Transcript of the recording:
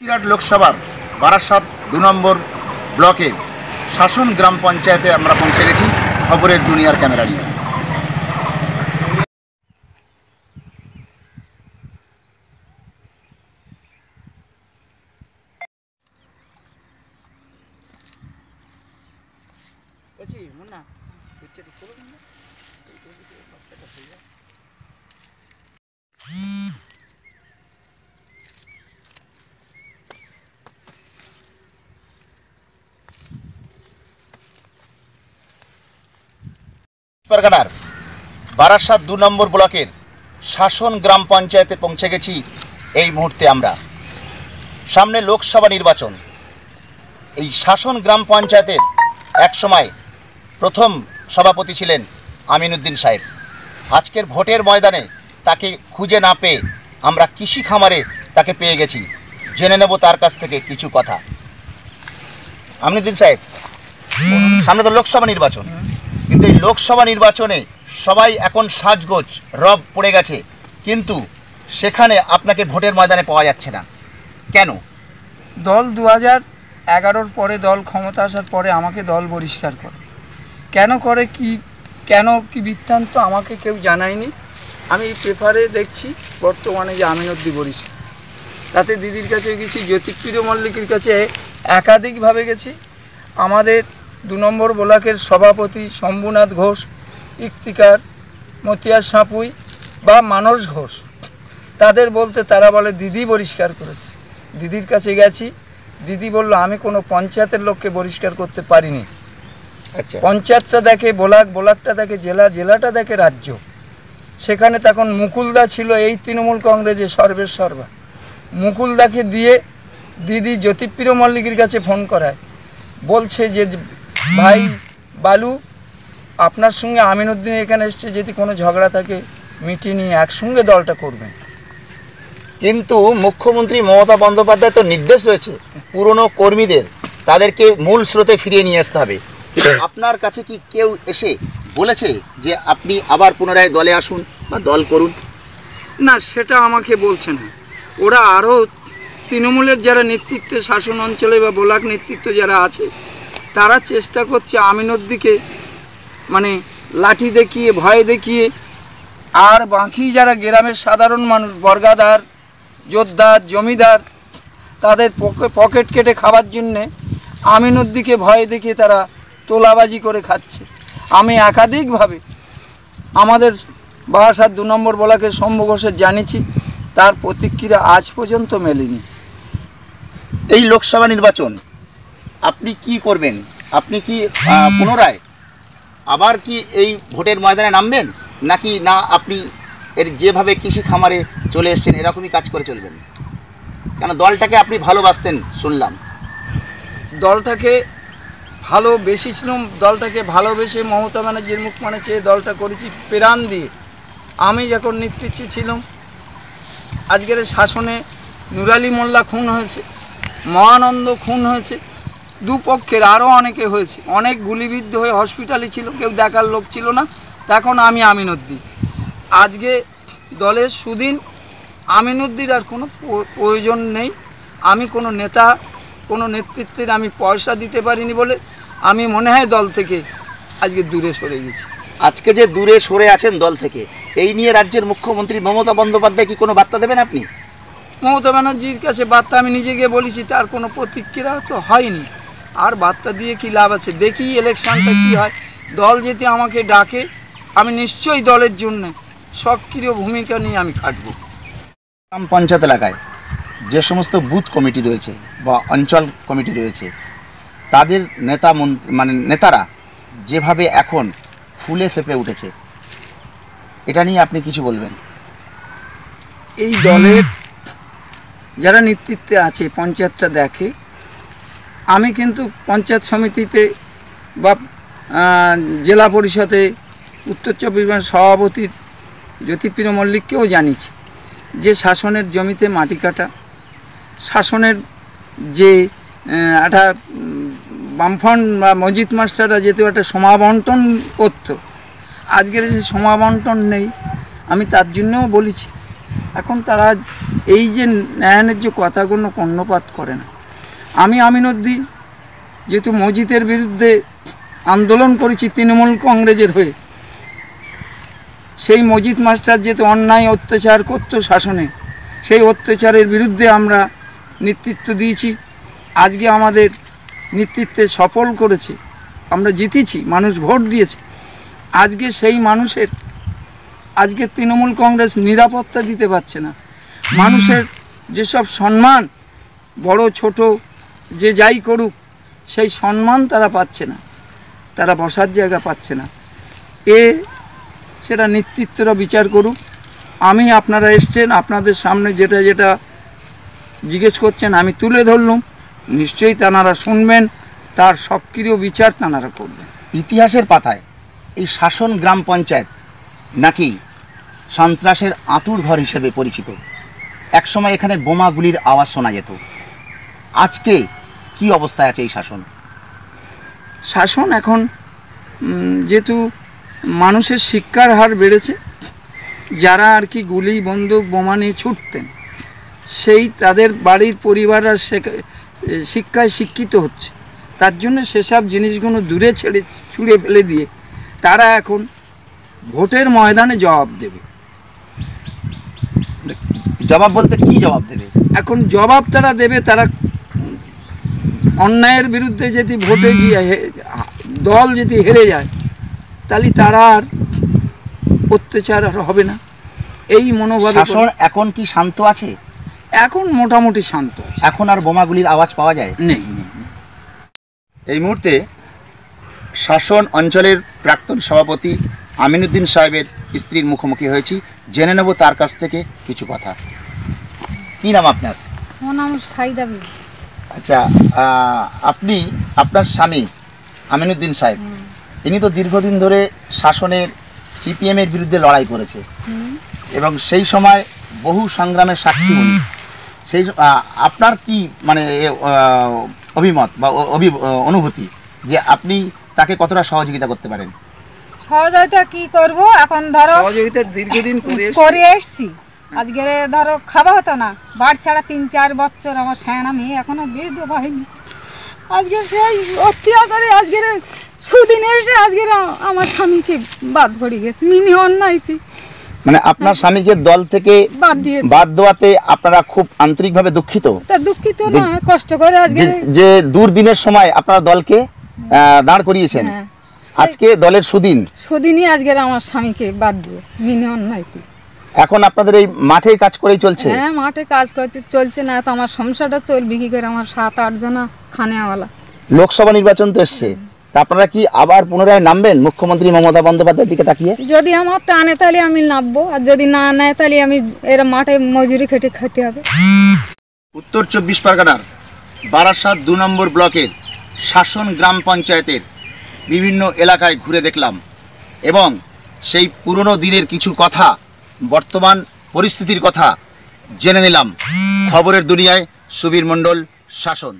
সিরাট লোকসভার বারাসাত দু নম্বর ব্লকের শাসন গ্রাম পঞ্চায়েতে আমরা পৌঁছে গেছি। খবরের দুনিয়ার ক্যামেরা নিয়ে। পরগনার বারাসাত দু নম্বর ব্লকের শাসন গ্রাম পঞ্চায়েতে পৌঁছে গেছি এই মুহূর্তে আমরা। সামনে লোকসভা নির্বাচন। এই শাসন গ্রাম পঞ্চায়েতের একসময় প্রথম সভাপতি ছিলেন আমিনুদ্দিন সাহেব। আজকের ভোটের ময়দানে তাকে খুঁজে না পেয়ে আমরা কৃষি খামারে তাকে পেয়ে গেছি। জেনে নেব তার কাছ থেকে কিছু কথা। আমিনুদ্দিন সাহেব, সামনে তো লোকসভা নির্বাচন। কিন্তু এই লোকসভা নির্বাচনে সবাই এখন সাজগোজ, রব পড়ে গেছে। কিন্তু সেখানে আপনাকে ভোটের ময়দানে পাওয়া যাচ্ছে না। কেন? দল দু হাজার এগারোর পরে দল ক্ষমতা আসার পরে আমাকে দল বহিষ্কার করে। কেন করে কি, কেন কি বৃত্তান্ত আমাকে কেউ জানায়নি? আমি পেপারে দেখছি, বর্তমানে যে আমিনদ্দি বরিষ্কার তাতে দিদির কাছে গেছি, জ্যোতিপ্রিয় মল্লিকের কাছে একাধিকভাবে গেছি। আমাদের দু নম্বর ব্লকের সভাপতি শম্ভুনাথ ঘোষ ইফতিকার মতিয়া সাঁপুই বা মানস ঘোষ। তাদের বলতে তারা বলে দিদি বহিষ্কার করেছে। দিদির কাছে গেছি। দিদি বলল আমি কোনো পঞ্চায়েতের লোককে বহিষ্কার করতে পারিনি। আচ্ছা। পঞ্চায়েতটা দেখে বোলাক বোলাকটা দেখে জেলা জেলাটা দেখে রাজ্য। সেখানে তখন মুকুলদা ছিল এই তৃণমূল কংগ্রেসের সর্বের সর্বা মুকুলদাকে দিয়ে দিদি জ্যোতিপ্রিয় মল্লিকের কাছে ফোন করায়। বলছে যে ভাই বালু আপনার সঙ্গে আমিনুদ্দিন এখানে এসছে যদি কোনো ঝগড়া থাকে মিটিয়ে নিয়ে একসঙ্গে দলটা করবেন। কিন্তু মুখ্যমন্ত্রী মমতা বন্দ্যোপাধ্যায় তো নির্দেশ রয়েছে পুরনো কর্মীদের তাদেরকে মূল স্রোতে ফিরিয়ে নিয়ে আসতে হবে। আপনার কাছে কি কেউ এসে বলেছে যে আপনি আবার পুনরায় দলে আসুন বা দল করুন? না সেটা আমাকে বলছে না। ওরা আরও তৃণমূলের যারা নেতৃত্বে শাসন অঞ্চলে বা ব্লক নেতৃত্ব যারা আছে তারা চেষ্টা করছে আমিনদ্দিকে মানে লাঠি দেখিয়ে, ভয় দেখিয়ে। আর বাকি যারা গ্রামের সাধারণ মানুষ, বর্গাদার, যোদ্ধার, জমিদার, তাদের পকে- পকেট কেটে খাবার জন্যে আমিনদ্দিকে ভয় দেখিয়ে তারা তোলাবাজি করে খাচ্ছে। আমি একাধিকভাবে আমাদের বারাসাত দু নম্বর বলাকে শম্ভু ঘোষের জানিয়েছি, তার প্রতিক্রিয়া আজ পর্যন্ত মেলেনি। এই লোকসভা নির্বাচন আপনি কি করবেন? আপনি কি পুনরায় আবার কি এই ভোটের ময়দানে নামবেন? নাকি না আপনি এর যেভাবে কৃষি খামারে চলে এসেছেন, এরকমই কাজ করে চলবেন? কেন দলটাকে আপনি ভালোবাসতেন, শুনলাম। দলটাকে ভালোবেসেছিলাম দলটাকে ভালোবেসে মমতা ব্যানার্জির মুখ মানে চেয়ে দলটা করেছি প্রাণ দিয়ে। আমি যখন নেতৃত্বে ছিলাম, আজকের শাসনে নুরালি মোল্লা খুন হয়েছে, মহানন্দ খুন হয়েছে দুপক্ষের আরও অনেকে হয়েছে। অনেক গুলিবিদ্ধ হয়ে হসপিটালে ছিল কেউ দেখার লোক ছিল না। তখন আমি আমিনুদ্দিন আজকে দলের সুদিন আমিনুদ্দির আর কোনো প্র- প্রয়োজন নেই। আমি কোনো নেতা কোনো নেতৃত্বের আমি পয়সা দিতে পারিনি বলে আমি মনে হয় দল থেকে আজকে দূরে সরে গেছি। আজকে যে দূরে সরে আছেন দল থেকে এই নিয়ে রাজ্যের মুখ্যমন্ত্রী মমতা বন্দ্যোপাধ্যায় কি কোনো বার্তা দেবেন আপনি? মমতা ব্যানার্জির কাছে বার্তা আমি নিজে গিয়ে বলেছি তার কোনো প্রতিক্রিয়া তো হয়নি। আর বার্তা দিয়ে কি লাভ আছে? দেখি ইলেকশনটা কি হয়। দল যদি আমাকে ডাকে আমি নিশ্চয়ই দলের জন্য সক্রিয় ভূমিকা নিয়ে আমি খাটবো। গ্রাম পঞ্চায়েত এলাকায় যে সমস্ত বুথ কমিটি রয়েছে বা অঞ্চল কমিটি রয়েছে তাদের নেতা মন- মানে নেতারা যেভাবে এখন ফুলে ফেপে উঠেছে এটা নিয়ে আপনি কিছু বলবেন? এই দলের যারা নেতৃত্বে আছে পঞ্চায়েতটা দেখে আমি কিন্তু পঞ্চায়েত সমিতিতে বা জেলা পরিষদে উত্তর চব্বিশ পরগনার সভাপতির জ্যোতিপ্রিয় মল্লিককেও জানিয়েছি যে শাসনের জমিতে মাটি কাটা শাসনের যে একটা উম, বামফ্রন্ট বা মজিদ মাস্টাররা যেহেতু একটা সমাবন্টন করতো আজকের যে সমাবন্টন নেই আমি তার জন্যও বলেছি। এখন তারা এই যে ন্যায়ানের যে কথাগুলো কর্ণপাত করে না আমি আমিনুদ্দিন যেহেতু মসজিদের বিরুদ্ধে আন্দোলন করেছি তৃণমূল কংগ্রেসের হয়ে, সেই মসজিদ মাস্টার যেহেতু অন্যায় অত্যাচার করত শাসনে, সেই অত্যাচারের বিরুদ্ধে আমরা নেতৃত্ব দিয়েছি। আজকে আমাদের নেতৃত্বে সফল করেছে, আমরা জিতেছি, মানুষ ভোট দিয়েছে। আজকে সেই মানুষের, আজকে তৃণমূল কংগ্রেস নিরাপত্তা দিতে পারছে না। মানুষের যেসব সম্মান, বড়, ছোট যে যাই করুক, সেই সম্মান তারা পাচ্ছে না। তারা বসার জায়গা পাচ্ছে না। এ সেটা নেতৃত্বরা বিচার করুক। আমি আপনারা এসছেন, আপনাদের সামনে যেটা যেটা জিজ্ঞেস করছেন, আমি তুলে ধরলাম। নিশ্চয়ই তানারা শুনবেন, তার সক্রিয় বিচার তানারা করবেন। ইতিহাসের পাতায় এই শাসন গ্রাম পঞ্চায়েত নাকি সন্ত্রাসের আঁতুর ঘর হিসেবে পরিচিত। একসময় এখানে বোমাগুলির আওয়াজ শোনা যেত। আজকে কি অবস্থায় আছে এই শাসন? শাসন এখন যেহেতু মানুষের শিক্ষার হার বেড়েছে যারা আর কি গুলি বন্দুক বোমা নিয়ে ছুটতেন সেই তাদের বাড়ির পরিবাররা শেখা- শিক্ষায় শিক্ষিত হচ্ছে। তার জন্য সেসব জিনিসগুলো দূরে ছেড়ে ছুঁড়ে ফেলে দিয়ে তারা এখন ভোটের ময়দানে জবাব দেবে। জবাব বলতে কি জবাব দেবে? এখন জবাব তারা দেবে তারা অন্যায়ের বিরুদ্ধে যদি ভোটে গিয়ে দল যদি হেরে যায় তাহলে তারা আর অত্যাচার আর হবে না। এই মনোভাবে শাসন এখন কি শান্ত আছে? এখন মোটামুটি শান্ত আছে। এখন আর বোমাগুলির আওয়াজ পাওয়া যায়? নেই নেই। এই মুহূর্তে শাসন অঞ্চলের প্রাক্তন সভাপতি আমিনুদ্দিন সাহেবের স্ত্রীর মুখোমুখি হয়েছি। জেনে নেব তার কাছ থেকে কিছু কথা। কি নাম আপনার? আমার নাম সাইদা বিবি। আচ্ছা আপনি আপনার স্বামী আমিনুদ্দিন সাহেব ইনি তো দীর্ঘদিন ধরে শাসনের সিপিএমের বিরুদ্ধে লড়াই করেছে। এবং সেই সময় বহু সংগ্রামের সাক্ষী উনি। সেই আপনার কি মানে অভিমত বা অভি- অনুভূতি যে আপনি তাকে কতটা সহযোগিতা করতে পারেন? সহযোগিতা কি করব? এখন ধরো সহযোগিতা দীর্ঘদিন করে এসছি। করে আজকে ধরো খাওয়া হতো না। বাড়ি ছাড়া তিন চার বছর আমার সেনা মেয়ে এখনও বিয়ে দেওয়া হয়নি আজকে সেই অত্যাচারে আজকের সুদিন এসে আজকের আমার স্বামীকে বাদ পড়ে গেছে মিনি অন্যায়তি। মানে আপনার স্বামীকে দল থেকে বাদ দিয়ে বাদ দেওয়াতে আপনারা খুব আন্তরিকভাবে দুঃখিত? তা দুঃখিত না কষ্ট করে আজকে যে- দুর্দিনের সময় আপনারা দলকে দাঁড় করিয়েছেন। হ্যাঁ। আজকে দলের সুদিন। সুদিনই আজকের আমার স্বামীকে বাদ দিয়ে মিনি অন্যায়তি। এখন আপনাদের এই মাঠে কাজ করেই চলছে? হ্যাঁ মাঠে কাজ করতে চলছে না তো আমার সংসারটা চলবে কি করে? আমার সাত আট জনা খানেওয়ালা। লোকসভা নির্বাচন তো এসছে। তা আপনারা কি আবার পুনরায় নামবেন মুখ্যমন্ত্রী মমতা বন্দ্যোপাধ্যায়ের দিকে তাকিয়ে? যদি আমার টানে তাহলে আমি নামবো আর যদি না নেয় তাহলে আমি এরা মাঠে মজুরি খেটে খেতে হবে। উত্তর চব্বিশ পরগনার বারাসাত দু নম্বর ব্লকের শাসন গ্রাম পঞ্চায়েতের বিভিন্ন এলাকায় ঘুরে দেখলাম। এবং সেই পুরনো দিনের কিছু কথা বর্তমান পরিস্থিতির কথা জেনে নিলাম। খবরের দুনিয়ায় সুবীর মণ্ডল শাসন।